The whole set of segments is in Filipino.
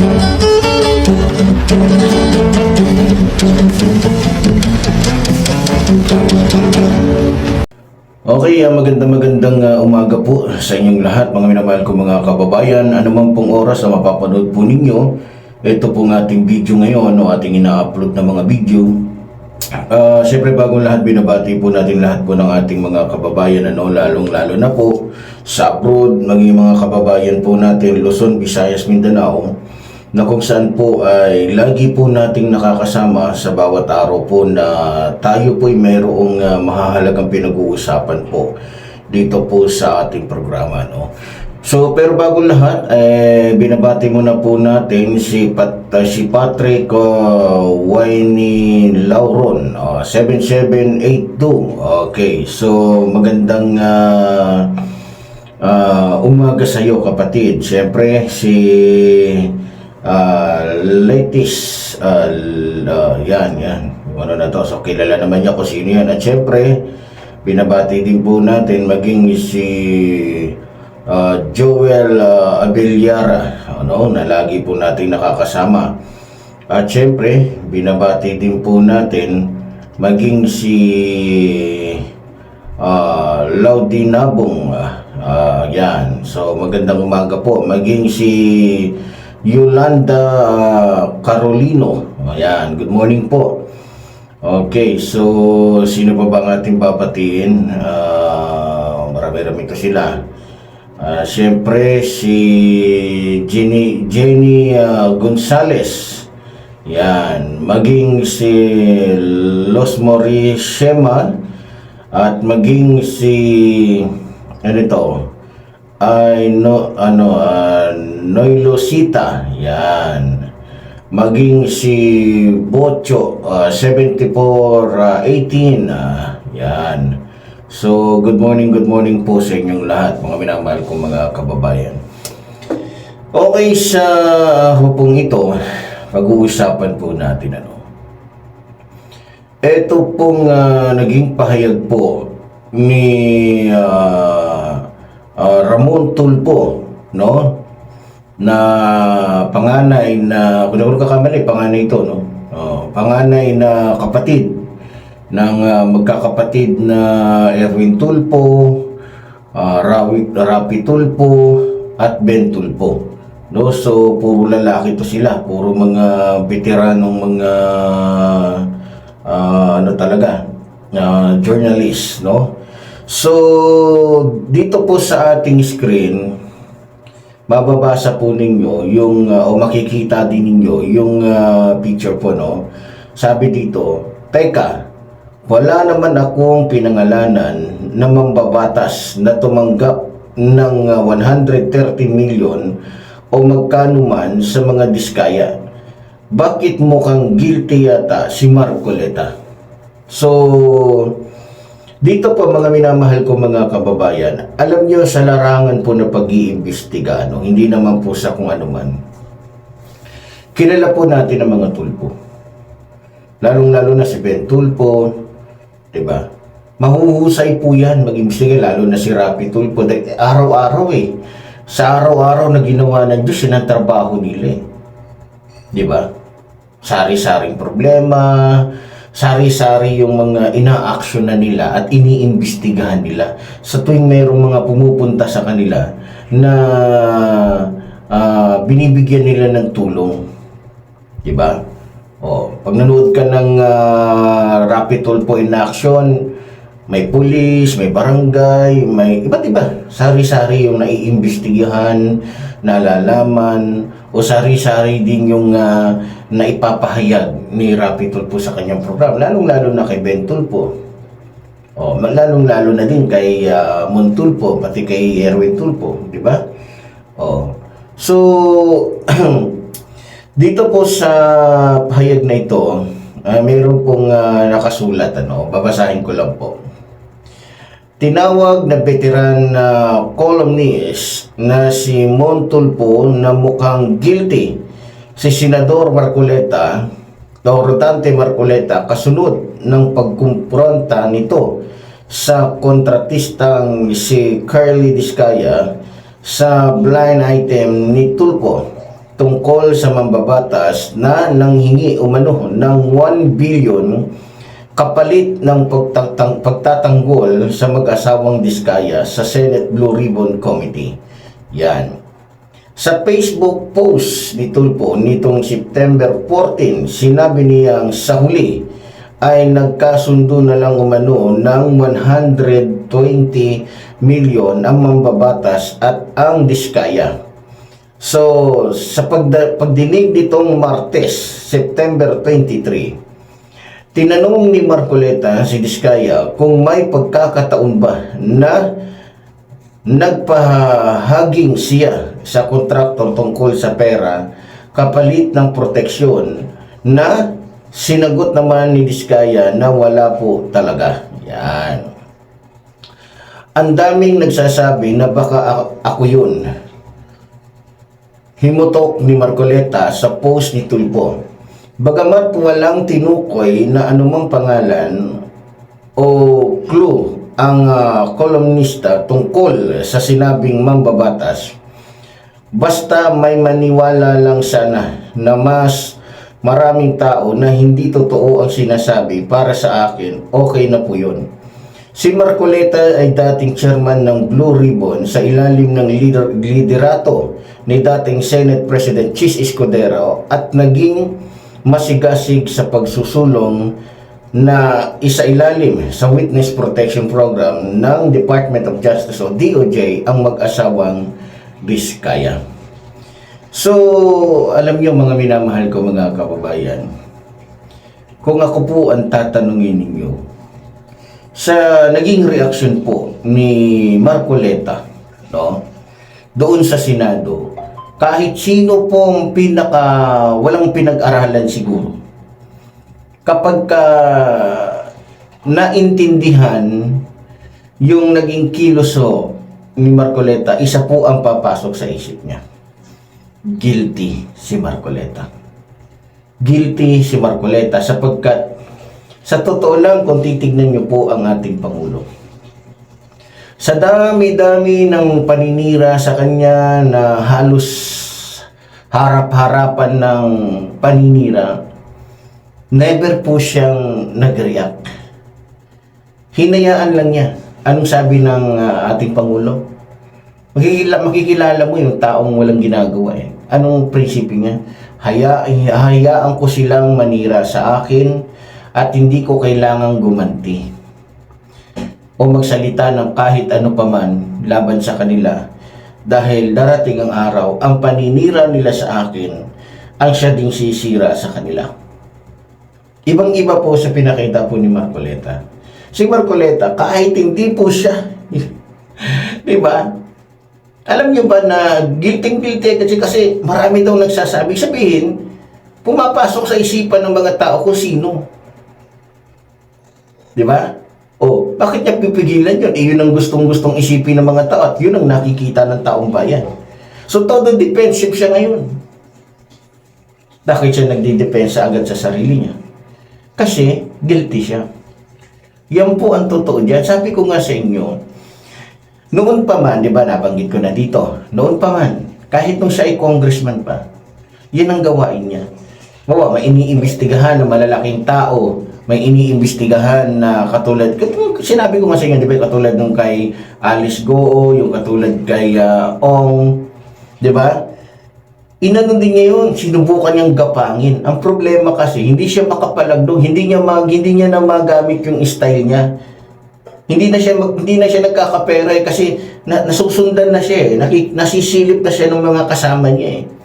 Okay, ah, magandang magandang ah, umaga po sa inyong lahat, mga minamahal ko mga kababayan. Ano man pong oras na mapapanood po ninyo, ito pong ating video ngayon, o ating ina-upload na mga video. Ah, Siyempre bagong lahat, binabati po natin lahat po ng ating mga kababayan, ano, lalong-lalo na po sa abroad, maging mga kababayan po natin, Luzon, Visayas, Mindanao, na kung saan po ay lagi po nating nakakasama sa bawat araw po na tayo po ay mayroong uh, mahahalagang pinag-uusapan po dito po sa ating programa. No? So, pero bago lahat, eh, binabati muna po natin si, Pat, uh, si Patrick uh, Winey Lauron, uh, 7782. Okay, so magandang uh, uh, umaga sa iyo kapatid. Siyempre, si uh, latest, uh, uh, yan, yan. Ano na to, so kilala naman niya kung sino yan. At syempre, binabati din po natin maging si uh, Joel uh, Abiliara, ano, na lagi po natin nakakasama. At syempre, binabati din po natin maging si uh, Laudinabong. ah, yan. So, magandang umaga po. Maging si Yolanda ah, Carolino. Ayan, good morning po. Okay, so sino pa ba ang ating papatiin? Ah, marami-rami to sila. Ah, Siyempre, si Jenny, Jenny ah, Gonzales. Yan. Maging si Los Morishema at maging si ano ito ay no ano uh, Noilosita. Yan. Maging si Bocho ah, 7418 ah, yan. So good morning good morning po sa inyong lahat mga minamahal kong mga kababayan. Okay sa hupong ito pag-uusapan po natin ano. Ito pong ah, naging pahayag po ni ah, ah, Ramon Tulpo, no? Na panganay na, kung ako kakamali, panganay ito, no? Oh, panganay na kapatid ng ah, magkakapatid na Erwin Tulpo, ah, Rawi, Rapi Tulpo, at Ben Tulpo. No, so puro lalaki to sila, puro mga veteranong mga ah, ano talaga, ah, journalist, no? So, dito po sa ating screen, mababasa po ninyo yung, ah, o makikita din ninyo yung ah, picture po, no? Sabi dito, Teka, wala naman akong pinangalanan na mambabatas na tumanggap ng ah, 130 million o magkano man sa mga diskaya. Bakit mukhang guilty yata si Marcoleta? So, dito po mga minamahal ko mga kababayan, alam niyo sa larangan po na pag-iimbestiga, no, hindi naman po sa kung ano man. Kilala po natin ang mga tulpo. Lalong-lalo na si Ben Tulpo, 'di ba? Mahuhusay po 'yan mag-imbestiga lalo na si Rapi Tulpo. Araw-araw eh. Sa araw-araw na ginawa ng Diyos, yun ang trabaho nila eh. 'Di ba? Sari-saring problema, sari-sari yung mga ina-action na nila at iniimbestigahan nila. Sa tuwing mayroong mga pumupunta sa kanila na ah, binibigyan nila ng tulong. 'Di ba? Oh, pag nanood ka ng uh, Rapid Tulpo in Action, may pulis, may barangay, may iba't iba. Sari-sari yung naiimbestigahan, nalalaman, o sari-sari din yung ah, naipapahayag ni Rapid Tulpo sa kanyang program. Lalong-lalo na kay Ben Tulpo. Oh, lalong-lalo na din kay uh, Mon Tulpo, pati kay Erwin Tulpo, di ba? Oh. So, dito po sa pahayag na ito, ah, mayroon pong ah, nakasulat, ano, babasahin ko lang po. Tinawag na veteran na columnist na si Montulpo na mukhang guilty. Si Senador Marcoleta o Rodante Marcoleta kasunod ng pagkumpronta nito sa kontratistang si Carly Discaya sa blind item ni Tulpo tungkol sa mambabatas na nanghingi umano ng 1 billion kapalit ng pagtatang, pagtatanggol sa mag-asawang Diskaya sa Senate Blue Ribbon Committee. Yan. Sa Facebook post ni Tulpo nitong September 14, sinabi niyang sa huli ay nagkasundo na lang umano ng 120 milyon ang mambabatas at ang Diskaya. So, sa pagda- pagdinig nitong Martes, September 23, tinanong ni Marcoleta si Diskaya kung may pagkakataon ba na nagpahaging siya sa kontraktor tungkol sa pera kapalit ng proteksyon na sinagot naman ni Diskaya na wala po talaga. Yan. Ang daming nagsasabi na baka ako, yun. Himutok ni Marcoleta sa post ni Tulpo. Bagamat walang tinukoy na anumang pangalan o clue ang ah, kolumnista tungkol sa sinabing mambabatas, basta may maniwala lang sana na mas maraming tao na hindi totoo ang sinasabi para sa akin, okay na po yun. Si Marcoleta ay dating chairman ng Blue Ribbon sa ilalim ng lider, liderato ni dating Senate President Chis Escudero at naging masigasig sa pagsusulong na isa ilalim sa Witness Protection Program ng Department of Justice o DOJ ang mag-asawang Biskaya. So, alam niyo mga minamahal ko mga kababayan, kung ako po ang tatanungin ninyo, sa naging reaksyon po ni Marcoleta, no? Doon sa Senado, kahit sino pong pinaka walang pinag-aralan siguro. Kapag ka naintindihan yung naging kiloso ni Marcoleta, isa po ang papasok sa isip niya. Guilty si Marcoleta. Guilty si Marcoleta sapagkat sa totoo lang kung titignan niyo po ang ating Pangulo. Sa dami-dami ng paninira sa kanya na halos harap-harapan ng paninira, never po siyang nag-react. Hinayaan lang niya. Anong sabi ng ah, ating Pangulo? Makikila, makikilala mo yung taong walang ginagawa eh. Anong prinsipyo niya? Haya, hayaan ko silang manira sa akin at hindi ko kailangang gumanti o magsalita ng kahit ano paman laban sa kanila dahil darating ang araw ang paninira nila sa akin ang siya ding sisira sa kanila. Ibang-iba po sa pinakita po ni Marcoleta. Si Marcoleta, kahit hindi po siya, di ba? Alam niyo ba na guilty-guilty kasi, kasi marami daw nagsasabi. Sabihin, pumapasok sa isipan ng mga tao kung sino. Di ba? O, bakit niya pipigilan yun? Eh, yun ang gustong-gustong isipin ng mga tao at yun ang nakikita ng taong bayan. So, todo defensive siya ngayon. Bakit siya nagdidepensa agad sa sarili niya? Kasi, guilty siya. Yan po ang totoo dyan. Sabi ko nga sa inyo, noon pa man, di ba, nabanggit ko na dito, noon pa man, kahit nung siya ay congressman pa, yan ang gawain niya. Bawa, may iniimbestigahan ng malalaking tao, may iniimbestigahan na katulad, sinabi ko nga sa inyo, di ba, katulad nung kay Alice Goo, yung katulad kay ah, Ong, di ba? Inano din niya yun, sinubukan niyang gapangin. Ang problema kasi, hindi siya makapalagdog, hindi niya mag, hindi niya na magamit yung style niya. Hindi na siya mag, hindi na siya nagkakapera eh, kasi na, nasusundan na siya eh. Naki, nasisilip na siya ng mga kasama niya eh.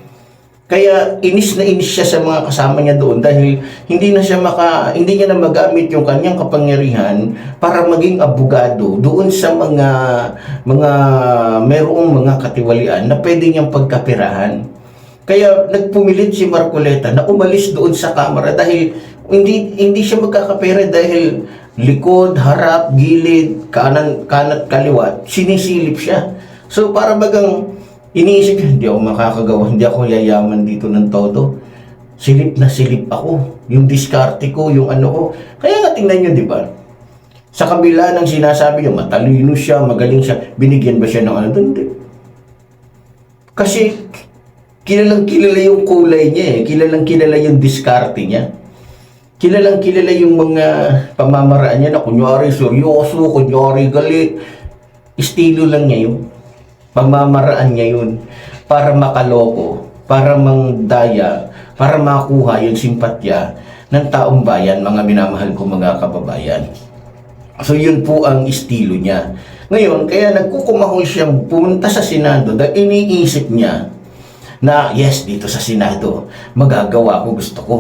Kaya inis na inis siya sa mga kasama niya doon dahil hindi na siya maka hindi niya na magamit yung kanyang kapangyarihan para maging abogado doon sa mga mga merong mga katiwalian na pwede niyang pagkapirahan. Kaya nagpumilit si Marcoleta na umalis doon sa kamera dahil hindi hindi siya magkakapera dahil likod, harap, gilid, kanan, kanat, kaliwat, sinisilip siya. So para bagang iniisip hindi ako makakagawa, hindi ako yayaman dito ng todo. Silip na silip ako. Yung diskarte ko, yung ano ko. Kaya nga tingnan nyo, di ba? Sa kabila ng sinasabi niya, matalino siya, magaling siya, binigyan ba siya ng ano? Hindi. Kasi Kilalang kilala yung kulay niya eh. Kilalang kilala yung diskarte niya. Kilalang kilala yung mga pamamaraan niya na kunyari seryoso, kunyari galit. Estilo lang niya yun. Pamamaraan niya yun para makaloko, para mangdaya, para makuha yung simpatya ng taong bayan, mga minamahal ko mga kababayan. So yun po ang estilo niya. Ngayon, kaya nagkukumahol siyang pumunta sa Senado dahil iniisip niya na yes, dito sa Senado, magagawa ko gusto ko.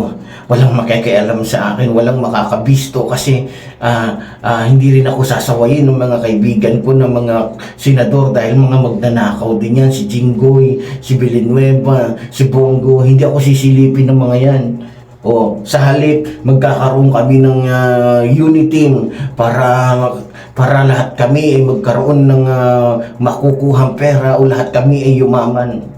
Walang makikialam sa akin, walang makakabisto kasi ah, ah, hindi rin ako sasawayin ng mga kaibigan ko ng mga senador dahil mga magnanakaw din yan, si Jinggoy, si Villanueva, si Bongo, hindi ako sisilipin ng mga yan. O, sa halip, magkakaroon kami ng ah, unity para para lahat kami ay magkaroon ng ah, makukuhang pera o lahat kami ay yumaman.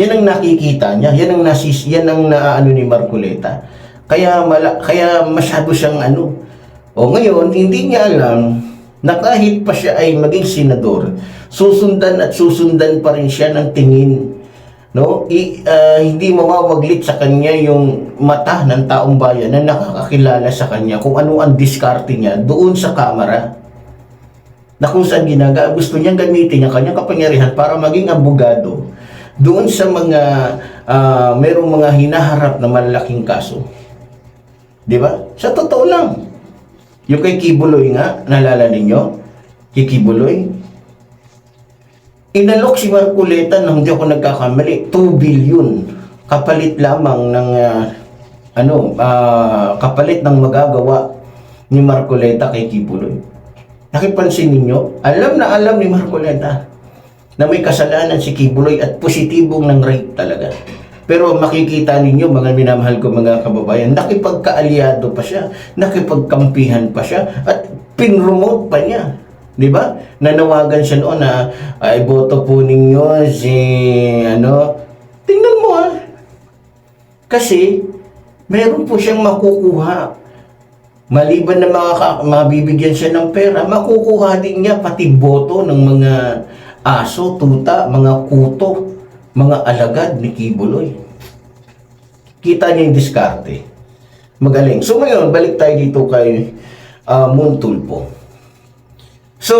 Yan ang nakikita niya, yan ang nasis, yan ang naaano ni Marcoleta. Kaya mala, kaya masyado siyang ano. O ngayon, hindi niya alam na kahit pa siya ay maging senador, susundan at susundan pa rin siya ng tingin. No? I, ah, hindi mawawaglit sa kanya yung mata ng taong bayan na nakakakilala sa kanya kung ano ang diskarte niya doon sa kamera na kung saan ginaga gusto niyang gamitin ang kanyang kapangyarihan para maging abogado doon sa mga ah, merong mga hinaharap na malalaking kaso. Di ba? Sa totoo lang. Yung kay Kibuloy nga nalala ninyo? Kay Kibuloy? Inalok si Marculeta nang hindi ako nagkakamali, 2 billion. Kapalit lamang ng ah, ano, ah, kapalit ng magagawa ni Marcoleta kay Kibuloy. Nakipansin ninyo, alam na alam ni Marcoleta na may kasalanan si Kibuloy at positibong ng rape talaga. Pero makikita ninyo, mga minamahal ko mga kababayan, nakipagkaalyado pa siya, nakipagkampihan pa siya, at pinromote pa niya. Di ba? Nanawagan siya noon na ay boto po ninyo si ano. Tingnan mo ah. Kasi meron po siyang makukuha. Maliban na makaka- mabibigyan siya ng pera, makukuha din niya pati boto ng mga aso, tuta, mga kuto, mga alagad ni Kibuloy. Kita niya yung diskarte. Magaling. So ngayon, balik tayo dito kay uh, Montulpo. So,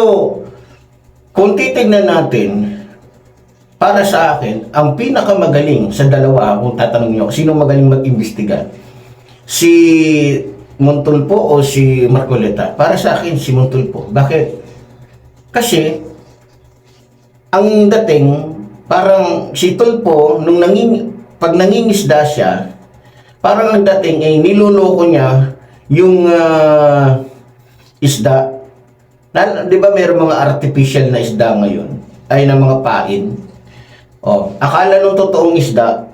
kung titignan natin, para sa akin, ang pinakamagaling sa dalawa, kung tatanong niyo, sino magaling mag-imbestiga? Si Montulpo o si Marcoleta? Para sa akin, si Montulpo. Bakit? Kasi, ang dating, parang si Tulpo, nung nanging, pag nangingisda siya, parang ang dating ay niloloko niya yung ah, isda na, di ba mayroong mga artificial na isda ngayon? Ay, na mga pain. Oh, akala nung totoong isda,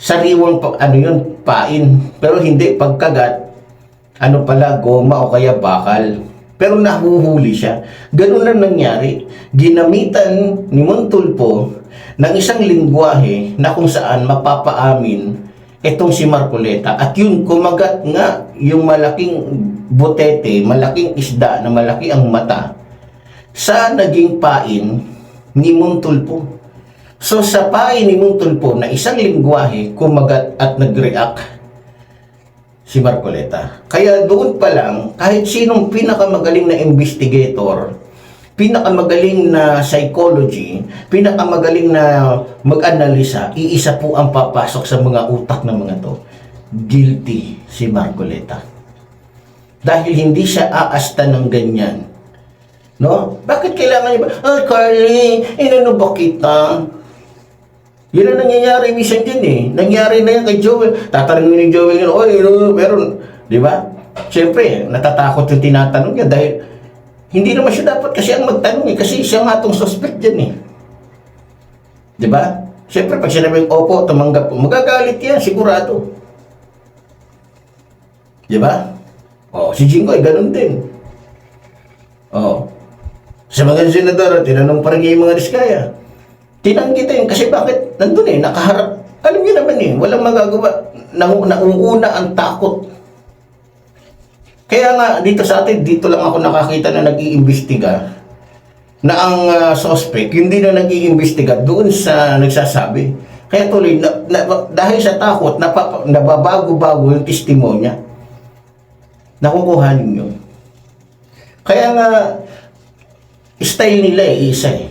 sariwang ano yun, pain. Pero hindi, pagkagat, ano pala, goma o kaya bakal. Pero nahuhuli siya. Ganun lang nangyari. Ginamitan ni Montulpo ng isang lingwahe na kung saan mapapaamin itong si Marcoleta. At yun, kumagat nga yung malaking butete, malaking isda na malaki ang mata sa naging pain ni Montulpo. So sa pain ni Montulpo na isang lingwahe, kumagat at nag-react si Marcoleta. Kaya doon pa lang, kahit sinong pinakamagaling na investigator, pinakamagaling na psychology, pinakamagaling na mag-analisa, iisa po ang papasok sa mga utak ng mga to. Guilty si Marcoleta. Dahil hindi siya aasta ng ganyan. No? Bakit kailangan niya ba? Ah, Carly, inano ba kita? Yun ang nangyayari minsan din eh. Nangyari na yan kay Joel. Tatanungin ni Joel yun, oh, yun, meron. Di ba? Siyempre, natatakot yung tinatanong niya dahil hindi naman siya dapat kasi ang magtanong eh. Kasi siya nga itong suspect dyan eh. Di ba? Siyempre, pag sinabing opo, tumanggap po, magagalit yan, sigurado. Di ba? Oh, si Jingo ay ganun din. Oh. Sa mga senador, tinanong pa yung mga diskaya. Tinanggi din kasi bakit nandun eh, nakaharap. Alam niyo naman eh, walang magagawa. Nau nauuna ang takot. Kaya nga, dito sa atin, dito lang ako nakakita na nag-iimbestiga na ang ah, suspect, hindi na nag-iimbestiga doon sa nagsasabi. Kaya tuloy, na, na- dahil sa takot, napapa, nababago-bago yung testimonya. Nakukuha ninyo. Kaya nga, style nila eh, isa eh.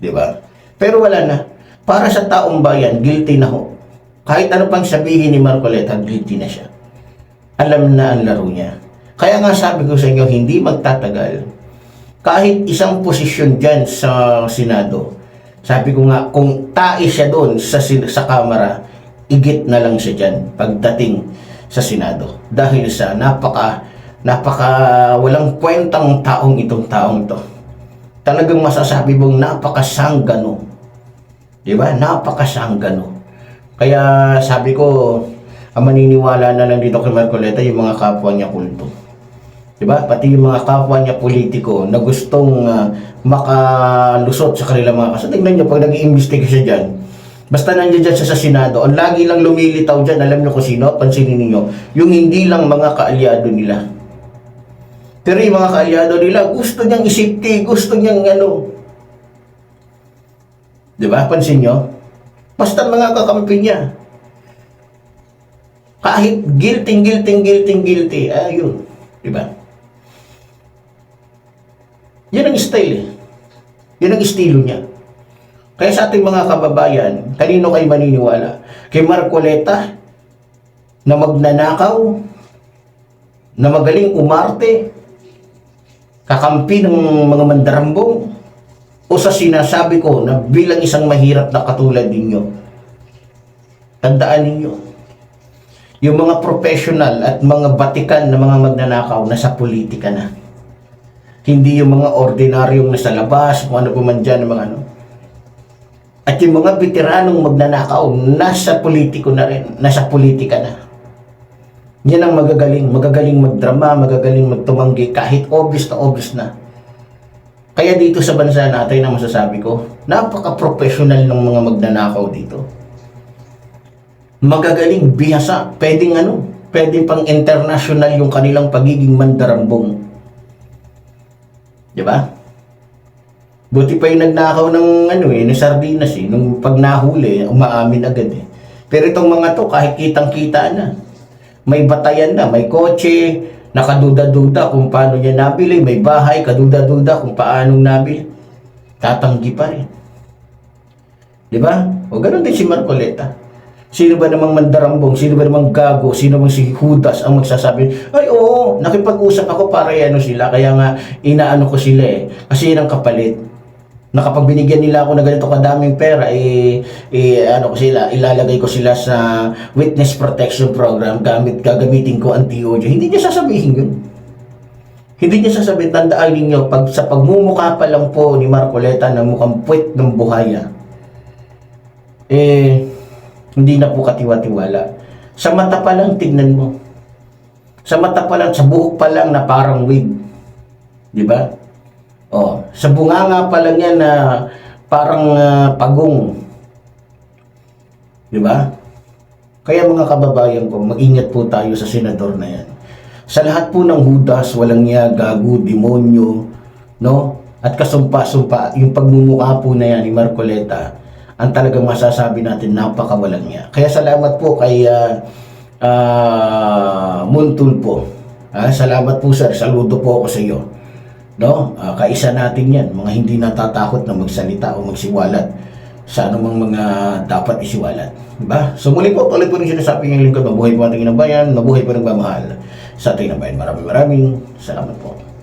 Di ba? Pero wala na. Para sa taong bayan, guilty na ho. Kahit ano pang sabihin ni Marcoleta, guilty na siya. Alam na ang laro niya. Kaya nga sabi ko sa inyo, hindi magtatagal. Kahit isang posisyon dyan sa Senado, sabi ko nga, kung tae siya doon sa, sa Kamara, igit na lang siya dyan pagdating sa Senado. Dahil sa napaka, napaka walang kwentang taong itong taong ito. Talagang masasabi mong napakasanggano. Di ba? Napakasanggano. Kaya sabi ko, ang maniniwala na lang dito kay Marcoleta yung mga kapwa niya kulto. Diba? Pati yung mga kapwa niya politiko na gustong ah, makalusot sa kanilang mga kaso. Tingnan niyo, pag nag-iimbestiga siya dyan, basta nandiyan dyan siya sa Senado, ang lagi lang lumilitaw dyan, alam niyo kung sino, pansinin niyo yung hindi lang mga kaalyado nila. Pero yung mga kaalyado nila, gusto niyang isipti, gusto niyang ano. Diba? Pansin niyo? Basta mga kakampi niya. Kahit guilty, guilty, guilty, guilty, ayun. Diba? Yan ang style eh. Yan ang estilo niya. Kaya sa ating mga kababayan, kanino kayo maniniwala? Kay Marcoleta, na magnanakaw, na magaling umarte, kakampi ng mga mandarambong, o sa sinasabi ko na bilang isang mahirap na katulad ninyo, tandaan ninyo, yung mga professional at mga batikan na mga magnanakaw nasa politika na. Hindi yung mga ordinaryong nasa labas, kung ano pa man dyan, mga ano. At yung mga veteranong magnanakaw, nasa politiko na rin, nasa politika na. Yan ang magagaling, magagaling magdrama, magagaling magtumanggi, kahit obvious na obvious na. Kaya dito sa bansa natin, ang masasabi ko, napaka-professional ng mga magnanakaw dito. Magagaling, bihasa, pwedeng ano, pwedeng pang international yung kanilang pagiging mandarambong. Di ba? Buti pa yung nagnakaw ng ano eh, ng sardinas eh. Nung pag nahuli, umaamin agad eh. Pero itong mga to, kahit kitang-kita na. May batayan na, may kotse, nakaduda-duda kung paano niya nabili, may bahay, kaduda-duda kung paanong nabili. Tatanggi pa rin. Di ba? O ganun din si Marcoleta. Sino ba namang mandarambong, sino ba namang gago, sino bang si Judas ang magsasabi, ay oo, nakipag-usap ako para ano sila, kaya nga inaano ko sila eh. Kasi yun ang kapalit. Na kapag binigyan nila ako ng ganito kadaming pera, eh, eh, ano ko sila, ilalagay ko sila sa witness protection program, gamit, gagamitin ko ang TOJ. Hindi niya sasabihin yun. Hindi niya sasabihin, tandaan ninyo, pag, sa pagmumukha pa lang po ni Marcoleta na mukhang puwet ng buhaya, eh, hindi na po katiwa-tiwala. Sa mata pa lang, tignan mo. Sa mata pa lang, sa buhok pa lang na parang wig. Di ba? Oh, sa bunganga pa lang yan na parang ah, pagong. Di ba? Kaya mga kababayan ko, mag-ingat po tayo sa senador na yan. Sa lahat po ng hudas, walang niya, gago, demonyo, no? At kasumpa-sumpa, yung pagmumukha po na yan ni Marcoleta, ang talagang masasabi natin, napakawalang niya. Kaya salamat po kay ah, ah, Muntul po. Ah, salamat po sir, saludo po ako sa iyo. No? Ah, kaisa natin yan, mga hindi natatakot na magsalita o magsiwalat sa anumang mga dapat isiwalat. Diba? So muli po, tuloy po rin sinasabi ng lingkod, mabuhay po ating bayan, mabuhay po nagmamahal sa ating bayan. Maraming maraming salamat po.